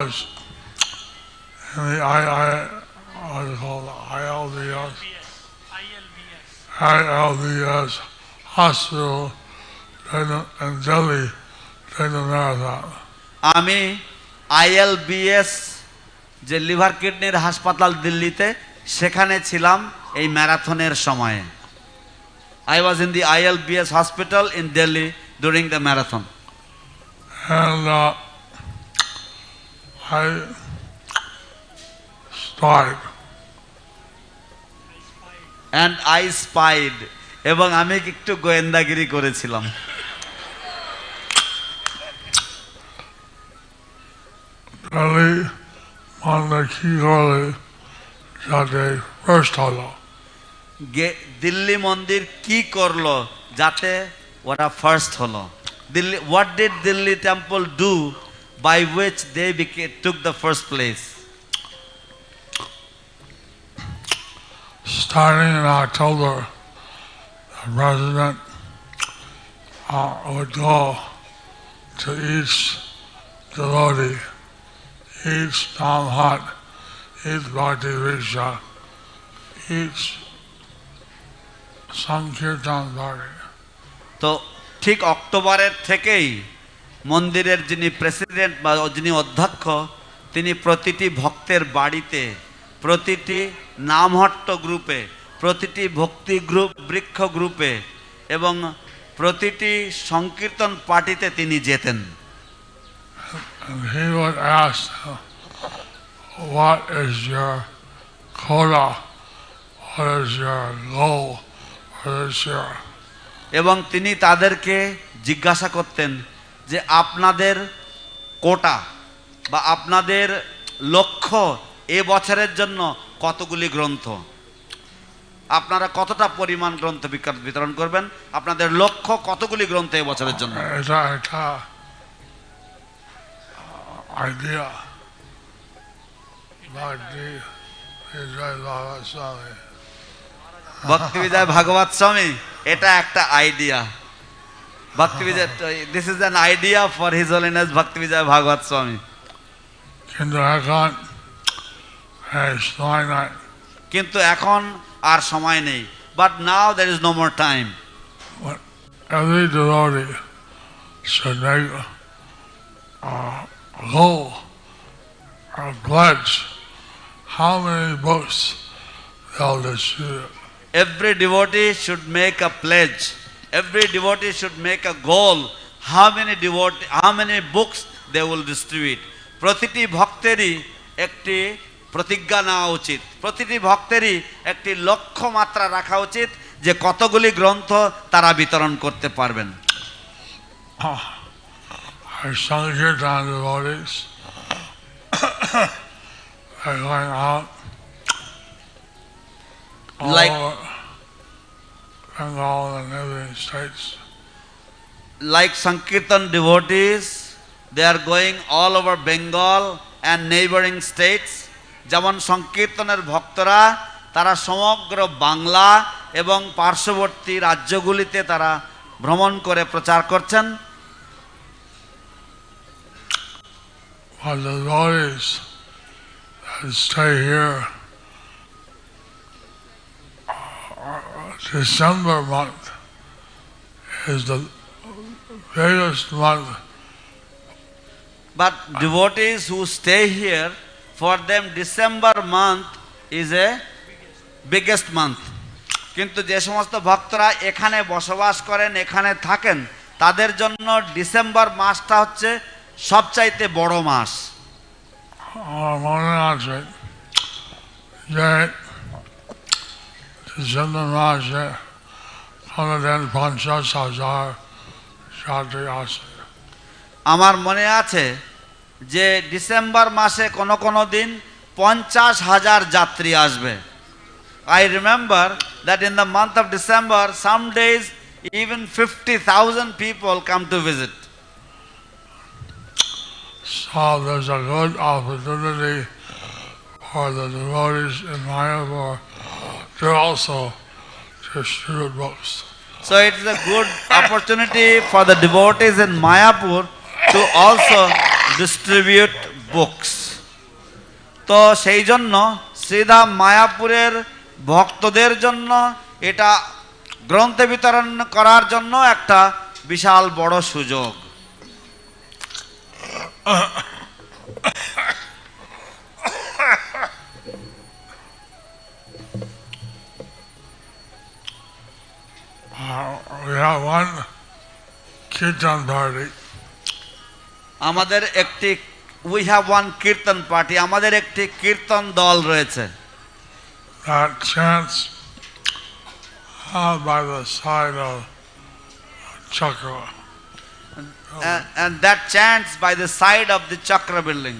was in the I, I, what called, ILDS, ILDS hospital in, in Delhi during marathon. আমি ILBS যে liver কিডনির হাসপাতাল দিল্লিতে সেখানে ছিলাম এই ম্যারাথনের সময়ে। I was in the ILBS hospital in Delhi during the marathon uh, I started and I spied এবং আমি একটু গোয়েন্দাগিরি করেছিলাম। Delhi মানে কি করে যাতে ফার্স্ট হলো? দিল্লি মন্দির কি করল যাতে ওরা ফার্স্ট হলো? Delhi what did Delhi temple do By which they took the first place Starting in October, the president uh, would go to each devotee, each Tom Hunt, each Bhakti Risha, each Sankirtan Bhakti. তো ঠিক অক্টোবরের থেকেই মন্দিরের যিনি president বা যিনি অধ্যক্ষ তিনি প্রতিটি ভক্তের বাড়িতে প্রতিটি নামহট্ট গ্রুপে প্রতিটি ভক্তি গ্রুপ বৃক্ষ গ্রুপে এবং প্রতিটি সংকীর্তন পার্টিতে তিনি যেতেন he would ask what is your quota? What is your goal? What is your এবং তিনি তাদেরকে জিজ্ঞাসা করতেন যে আপনাদের কোটা বা আপনাদের লক্ষ্য এ বছরের জন্য কতগুলি গ্রন্থ? আপনারা কতটা পরিমাণ গ্রন্থ বিতরণ করবেন? আপনাদের লক্ষ্য কতগুলি গ্রন্থ এ বছরের জন্য? এটা একটা আইডিয়া ভক্তি বিজয় ভাগবত স্বামী এটা একটা idea Bhakti Vijay this is an idea for his holiness Bhakti Vijay Bhagavat স্বামী কিন্তু এখন এই সময় নাই কিন্তু এখন আর সময় নেই but now there is no more time every devotee should make a, a goal, a pledge, how many books they'll distribute. Every devotee should make a pledge. Every devotee should make a goal. How many devotee, how many books they will distribute. প্রতিটি ভক্তেরই একটি প্রতিজ্ঞা নেওয়া উচিত প্রতিটি ভক্তেরই একটি লক্ষ্য মাত্রা রাখা উচিত যে কতগুলি গ্রন্থ তারা বিতরণ করতে পারবেন Our Sankirtan devotees are going out all Like- over Bengal and everything states. like Sankirtan devotees, they are going all over Bengal and neighboring states. যেমন সংকীর্তনের ভক্তরা তারা সমগ্র বাংলা এবং পার্শ্ববর্তী রাজ্যগুলিতে তারা ভ্রমণ করে প্রচার করছেন But the devotees that stay here, December month is the biggest month But devotees who stay here, for them December month is a biggest month. কিন্তু যে সমস্ত ভক্তরা এখানে বসবাস করেন এখানে থাকেন তাদের জন্য ডিসেম্বর মাসটা হচ্ছে সবচাইতে বড় মাস আমার মনে আছে যে ডিসেম্বর মাসে কোনোদিন পঞ্চাশ হাজার যাত্রী আসে আমার মনে আছে যে ডিসেম্বর মাসে কোনো কোনো দিন পঞ্চাশ হাজার যাত্রী আসবে। I remember that in the month of December some days even fifty thousand people come to visit So there's a good opportunity for the devotees in Mayapur to also distribute books. So it is a good opportunity for the devotees in Mayapur to also distribute books. তো সেই জন্য শ্রীধাম মায়াপুরের ভক্তদের জন্য এটা গ্রন্থ বিতরণ করার জন্য একটা বিশাল বড় সুযোগ we have one kirtan party. আমাদের একটি we have one kirtan party আমাদের একটি কীর্তন দল রয়েছে that chants uh, by the side of Chakra. and that chants by the side of the chakra building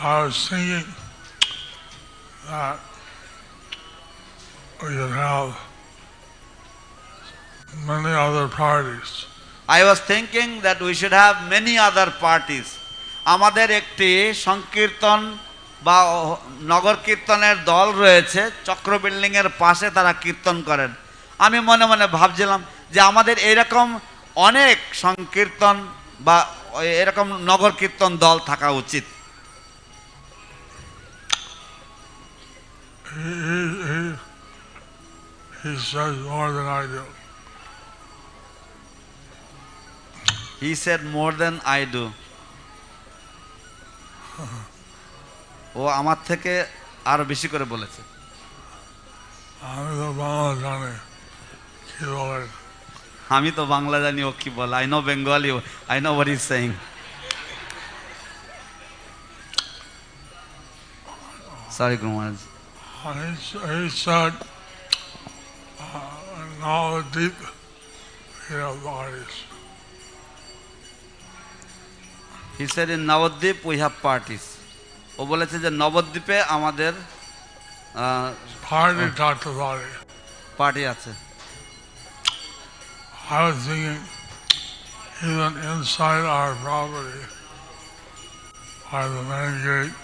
I was thinking that we could have many other parties. I was thinking that we should have many other parties. আমাদের একটি সংকীর্তন বা নগর কীর্তনের দল রয়েছে চক্র building এর পাশে তারা কীর্তন করেন আমি মনে মনে ভাবছিলাম যে আমাদের এরকম অনেক সংকীর্তন বা এরকম নগর কীর্তন দল থাকা উচিত He, he, he, he says more than I do. He said more than I do ও আমার থেকে আরও বেশি করে বলেছে। আমি তো বাংলা জানি। কি বলে? আমি তো বাংলা জানি ও কি বলে। I know Bengali I know what is saying sorry He, he said, uh, now deep, bodies. He said in Nabadwip we have parties ও বলেছে যে নবদ্বীপে আমাদের. পার্টি আছে। I was thinking, even inside our property, by the main gate,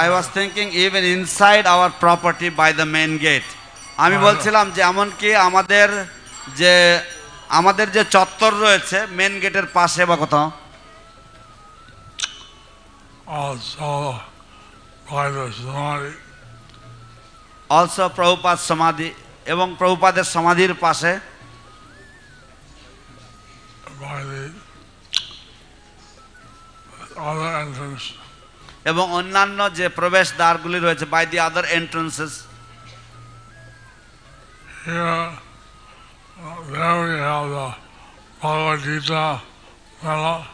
I was thinking even inside our property by the main gate আমি বলছিলাম যে এমনকি আমাদের যে আমাদের যে চত্বর রয়েছে মেন গেটের পাশে বা কোথাও also by the samadhi. এবং প্রভুপাদের সমাধির পাশে এবং অন্যান্য যে প্রবেশ দ্বারগুলি রয়েছে বাই দি আদার এন্ট্রান্সেস এখানে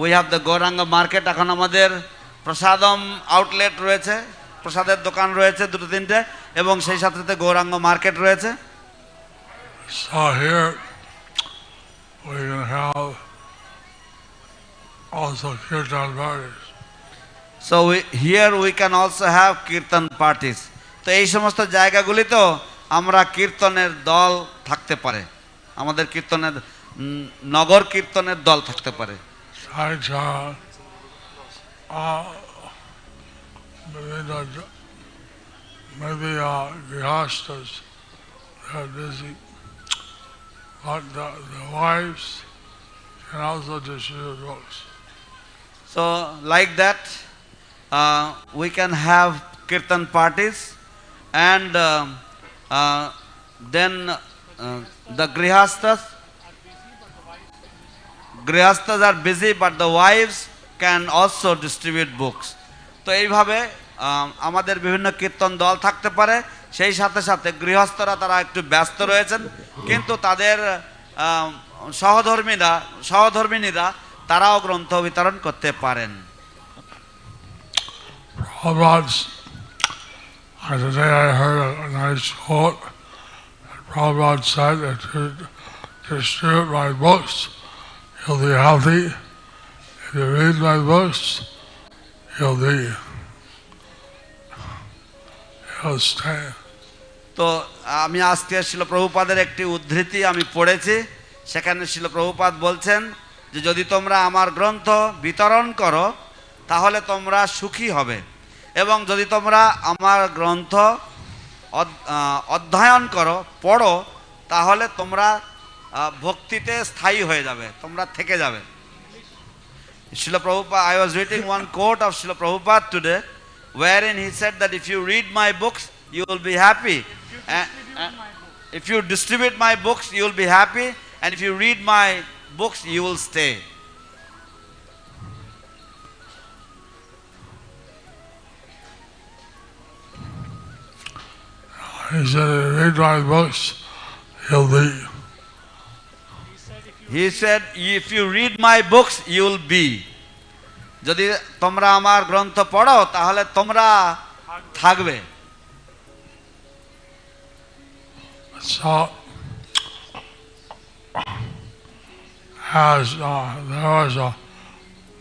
we have the Gauranga market এখন আমাদের প্রসাদম আউটলেট রয়েছে প্রসাদের দোকান রয়েছে দুটো তিনটে এবং সেই সাথে গৌরাঙ্গ মার্কেট রয়েছে। So here we can have also kirtan parties. So here we can also have kirtan parties তো এই সমস্ত জায়গাগুলিতেও আমরা কীর্তনের দল থাকতে পারে। আমাদের কীর্তনের নগর কীর্তনের দল থাকতে পারে। Chan, uh, maybe the, maybe uh, Grihastas, they're busy, but the, the wives can also distribute books. So, like that, uh, we can have kirtan parties, and um uh, then uh, the grihastas. Grihastha are busy but the wives can also distribute books তো এইভাবে আমাদের বিভিন্ন কীর্তন দল থাকতে পারে। সেই সাথে সাথে গৃহস্থরা তারা একটু ব্যস্ত রয়েছেন। কিন্তু তাদের সহধর্মীরা সহধর্মিনীরা তারাও গ্রন্থ বিতরণ করতে পারেন। Proverbs, and today I you'll be healthy. If you read my books. He'll stay. তো আমি আজকে শিল প্রভুপাদের একটি উদ্ধৃতি আমি পড়েছি সেখানে শিল প্রভুপাদ বলছেন যে, যদি তোমরা আমার গ্রন্থ বিতরণ করো, তাহলে তোমরা সুখী হবে এবং যদি তোমরা আমার গ্রন্থ অধ্যয়ন করো, পড়ো, তাহলে তোমরা ভক্তিতে স্থায়ী হয়ে যাবে তোমরা থেকে যাবে Srila Prabhupada, I was reading one quote of Srila Prabhupada today, wherein he said that if you read my books, you will be happy. And, and if you distribute my books, you will be happy. And if you read my books, you will stay. He said, if you read my books, he'll leave. He said, if you read my books, you will be. যদি তোমরা আমার গ্রন্থ পড়ো তাহলে তোমরা থাকবে So, as uh, there was a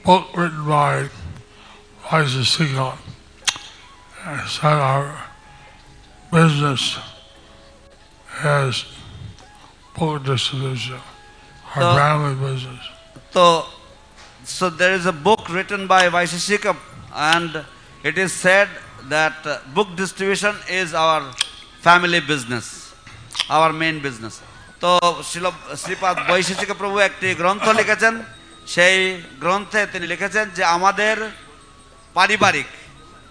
book written by Liza Seagull, and it said our business is book distribution, So- family business. So, so there is a book written by Vaisheshika and it is said that uh, book distribution is our family business, our main business. তো শিল শ্রীপাদ বৈশেষিক প্রভু একটি গ্রন্থ লিখেছেন সেই গ্রন্থে তিনি লিখেছেন যে আমাদের পারিবারিক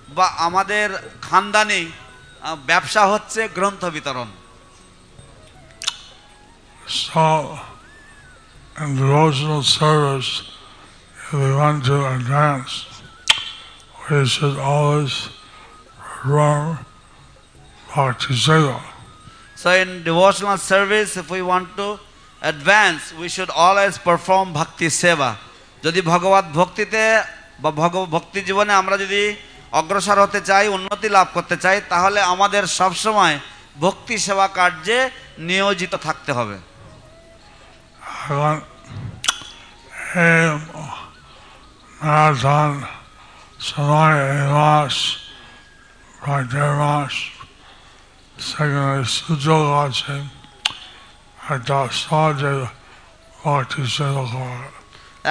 বা আমাদের খানদানি ব্যবসা হচ্ছে গ্রন্থ বিতরণ in devotional service, if we want to advance, we should always run Bhakti Seva. So in devotional service, if we want to advance, we should always perform bhakti seva. যদি ভগবত ভক্তিতে বা ভগ ভক্তি জীবনে আমরা যদি অগ্রসর হতে চাই উন্নতি লাভ করতে চাই তাহলে আমাদের সবসময় ভক্তি সেবা কার্যে নিয়োজিত থাকতে হবে went a marathon Samaya Emas, Rajamas, secondly Sujolachim, at the Sajid Bhakti Seva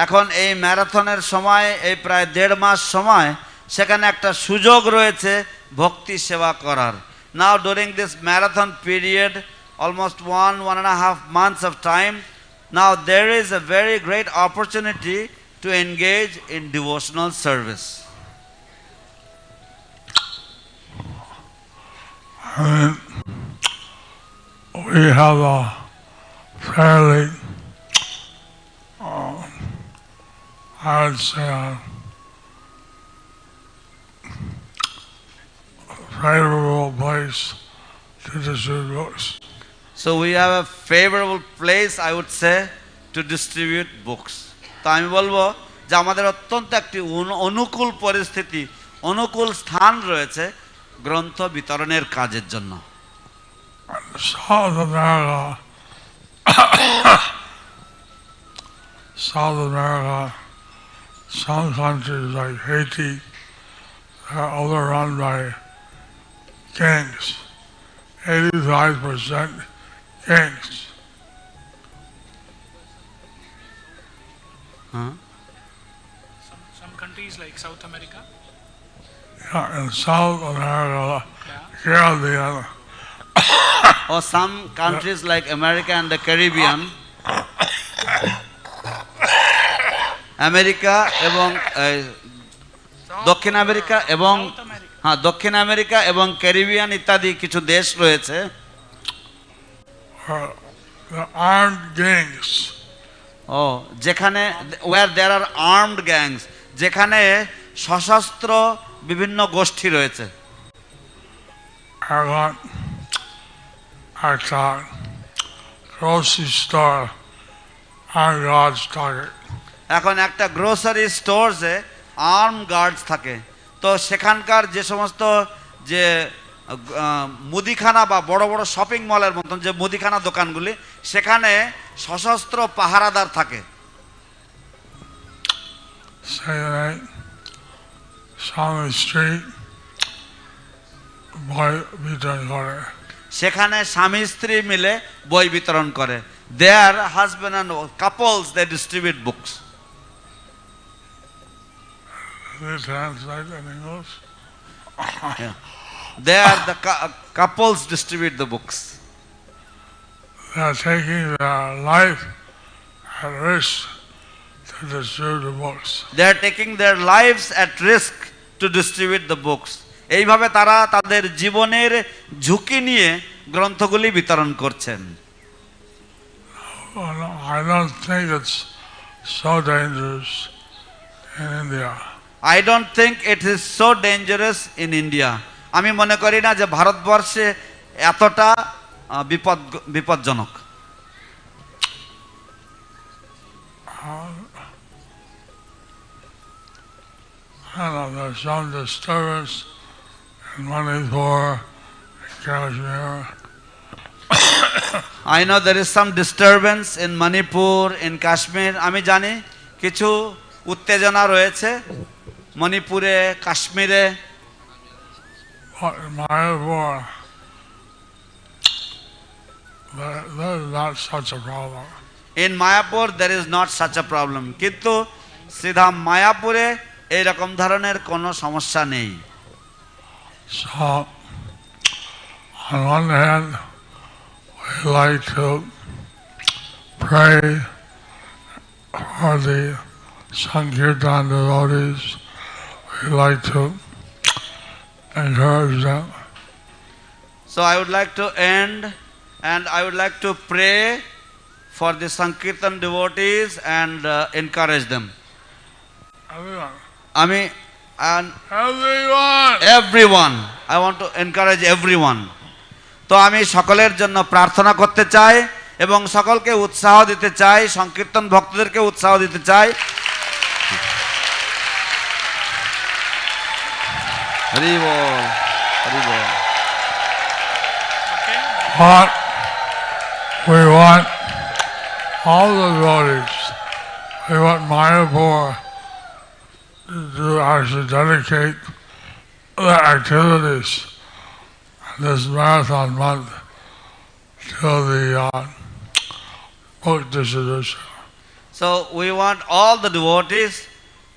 এখন এই ম্যারাথনের সময় এই প্রায় দেড় মাস সময় সেখানে একটা সুযোগ রয়েছে ভক্তি সেবা করার। Now during this marathon period almost one one and half months of time Now, there is a very great opportunity to engage in devotional service. We have a fairly, uh, I'd say, a favorable place to distribute books. So we have a favourable place I would say to distribute books তো আমি বলব যে আমাদের অত্যন্ত একটি অনু- অনুকূল পরিস্থিতি অনুকূল স্থান রয়েছে গ্রন্থ বিতরণের কাজের জন্য South America, some countries like Haiti are overrun by gangs. 85% gangs. Some, some countries like South America, Yeah, in South America, yeah, Caribbean, or some countries like America and the Caribbean, America এবং এই, দক্ষিণ America এবং South America. হ্যাঁ দক্ষিণ America এবং Caribbean ইত্যাদি কিছু দেশ রয়েছে armed gangs. ও যেখানে where there are armed gangs যেখানে সশস্ত্র বিভিন্ন গোষ্ঠী রয়েছে. এখন একটা গ্রোসারি স্টোরসে আর্ম গার্ডস থাকে। তো সেখানকার যে সমস্ত যে মুদিখানা বা বড় বড় শপিং মলের মতন যে মুদিখানা দোকানগুলি সেখানে সশস্ত্র পাহারাদার থাকে। সেখানে স্বামী স্ত্রী মিলে বই বিতরণ করে। Their husband and couples they distribute books They translate in English. There the couples distribute the books They're taking their life at risk to distribute the books. They are taking their lives at risk to distribute the books এইভাবে তারা তাদের জীবনের ঝুঁকি নিয়ে গ্রন্থগুলি বিতরণ করছেন Well, I don't think it's so dangerous in India. I don't think it is so dangerous in India আমি মনে করি না যে ভারতবর্ষে এতটা বিপদ বিপজ্জনক। I know there's some disturbance in Manipur, in Kashmir. I know there is some disturbance in Manipur in Kashmir আমি জানি কিছু উত্তেজনা রয়েছে মণিপুরে কাশ্মীরে। But in Mayapur, there, there's not such a problem. In Mayapur there is not such a problem কিন্তু সিধা মায়াপুরে এইরকম ধরনের কোনো সমস্যা নেই So, on one hand, we like to pray for the Sankirtan devotees. We like to encourage them. So I would like to end and I would like to pray for the Sankirtan devotees and uh, encourage them. Everyone. আমি and Everyone! everyone I want to encourage everyone. তো আমি সকলের জন্য প্রার্থনা করতে চাই এবং সকলকে উৎসাহ দিতে চাই সংকীর্তন ভক্তদেরকে উৎসাহ দিতে চাই But we want all the devotees. We want Mayapur to actually dedicate their activities this marathon month to the uh, book distribution. So we want all the devotees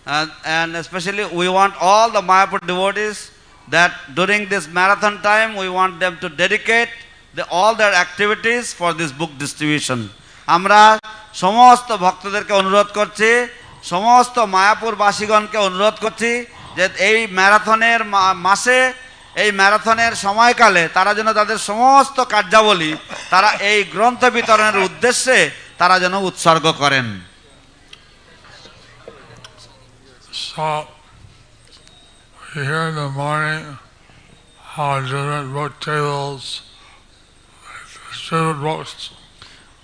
and, and especially we want all the Mayapur devotees that during this marathon time we want them to dedicate the, all their activities for this book distribution. আমরা সমস্ত ভক্তদেরকে অনুরোধ করছি সমস্ত মায়াপুর বাসীগণকে অনুরোধ করছি যে এই ম্যারাথনের মাসে এই ম্যারাথনের সময়কালে তারা যেন তাদের সমস্ত কার্যাবলী তারা এই গ্রন্থ বিতরণের উদ্দেশ্যে তারা যেন উৎসর্গ করেন So we hear in the morning how different book tables, distribute books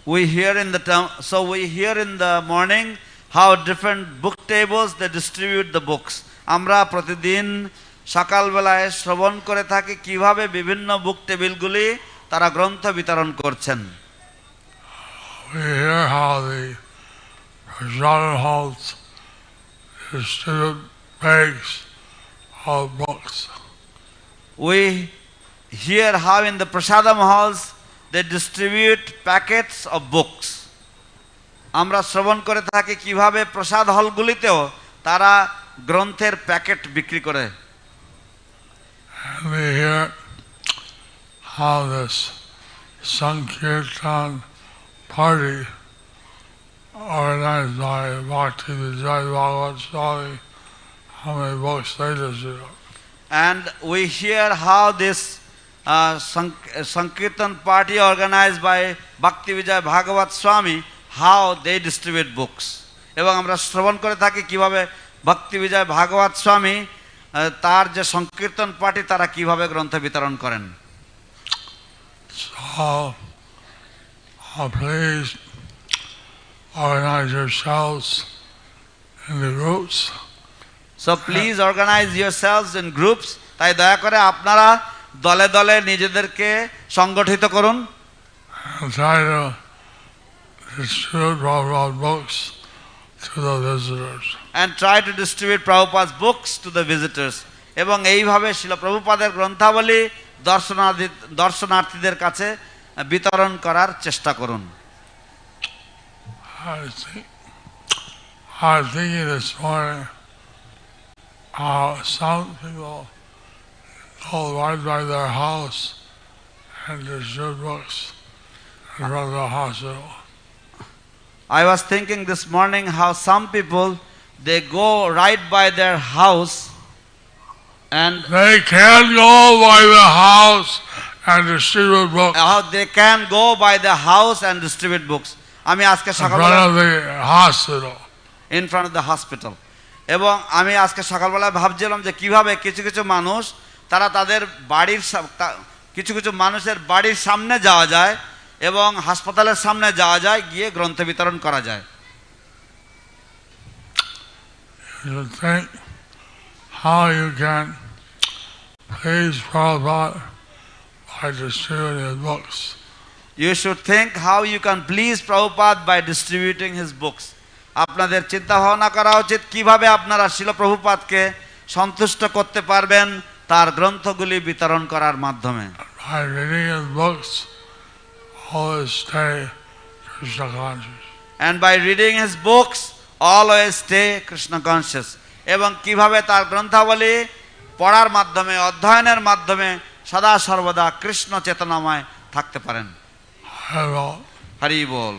we hear in the term, so we hear in the morning how different book tables they distribute the books আমরা প্রতিদিন সকালবেলায় শ্রবণ করে থাকি কিভাবে বিভিন্ন বুক টেবিলগুলি তারা গ্রন্থ বিতরণ করছেন We hear how the Prasadam halls distribute bags of books. we hear how in the prasadam halls they distribute packets of books আমরা শ্রবণ করে থাকি কীভাবে প্রসাদ হলগুলিতেও তারা গ্রন্থের প্যাকেট বিক্রি করে we hear how this Sankirtan party organized by Bhakti Vijay Bhagavat Swami, many books they distribute. and we hear how this uh, Sank- uh, Sankirtan party organized by Bhakti Vijay Bhagavat Swami, how they distribute books. এবং আমরা শ্রবণ করে থাকি কীভাবে ভক্তি বিজয় ভাগবত স্বামী তার যে সংকীর্তন পার্টি তারা কীভাবে গ্রন্থ বিতরণ করেন uh, organize yourselves in the groups so please organise yourselves in groups তাই দয়া করে আপনারা দলে দলে নিজেদেরকে সংগঠিত করুন try to distribute Prabhupada books to the visitors. and try to distribute Prabhupada's books to the visitors. এবং এইভাবে শিল প্রভুপাদের গ্রন্থাবলী দর্শনার্থী দর্শনার্থীদের কাছে বিতরণ করার চেষ্টা করুন I think I was thinking this morning how some people go right by their house and distribute books in front of the hospital. I was thinking this morning how some people they go right by their house and They can go by the house and distribute books how they can go by the house and distribute books. আমি আজকে সকালবেলা hospital. In front of the hospital এবং আমি আজকে সকালবেলা ভাবছিলাম যে কীভাবে কিছু কিছু মানুষ তারা তাদের বাড়ির কিছু কিছু মানুষের বাড়ির সামনে যাওয়া যায় এবং হাসপাতালের সামনে যাওয়া যায় গিয়ে গ্রন্থ বিতরণ করা যায় You think how you can please Prabhupada by distributing his books. You should think how you can please Prabhupada by distributing his books আপনাদের চিন্তা ভাবনা করা উচিত কীভাবে আপনারা শিল প্রভুপাদকে সন্তুষ্ট করতে পারবেন তার গ্রন্থগুলি বিতরণ করার মাধ্যমে। By reading his books, always stay Krishna conscious. এবং কীভাবে তার গ্রন্থাবলী পড়ার মাধ্যমে অধ্যয়নের মাধ্যমে সদা সর্বদা কৃষ্ণ চেতনাময় থাকতে পারেন। I will Hari ball